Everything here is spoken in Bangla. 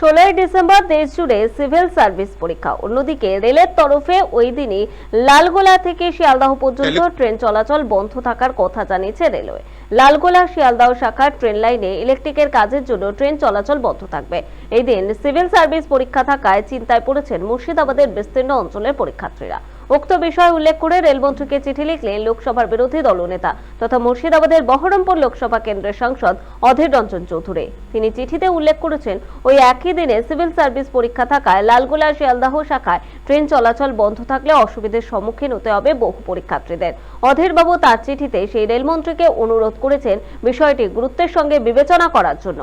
ষোলোই ডিসেম্বর দেশ জুড়ে সিভিল সার্ভিস পরীক্ষা। অন্যদিকে রেলের তরফে ওই দিনই লালগোলা থেকে শিয়ালদাহ পর্যন্ত ট্রেন চলাচল বন্ধ থাকার কথা জানিয়েছে রেলওয়ে। লালগোলা শিয়ালদাহ শাখার ট্রেন লাইনে ইলেকট্রিকের কাজের জন্য ট্রেন চলাচল বন্ধ থাকবে। এই দিন সিভিল সার্ভিস পরীক্ষা থাকায় চিন্তায় পড়েছেন মুর্শিদাবাদের বিস্তীর্ণ অঞ্চলের পরীক্ষার্থীরা। উক্ত বিষয় উল্লেখ করে রেলমন্ত্রীকে চিঠি লিখলেন লোকসভার বিরোধী দলনেতা তথা মুর্শিদাবাদের বহরমপুর লোকসভা কেন্দ্রের সাংসদ অধীর রঞ্জন চৌধুরী। তিনি চিঠিতে উল্লেখ করেছেন, ওই একই দিনে সিভিল সার্ভিস পরীক্ষা থাকায় লালগোলা শিয়ালদাহ শাখায় ট্রেন চলাচল বন্ধ থাকলে অসুবিধার সম্মুখীন হতে হবে বহু পরীক্ষার্থীদের। অধীরবাবু তার চিঠিতে সেই রেলমন্ত্রীকে অনুরোধ করেছেন বিষয়টি গুরুত্বের সঙ্গে বিবেচনা করার জন্য।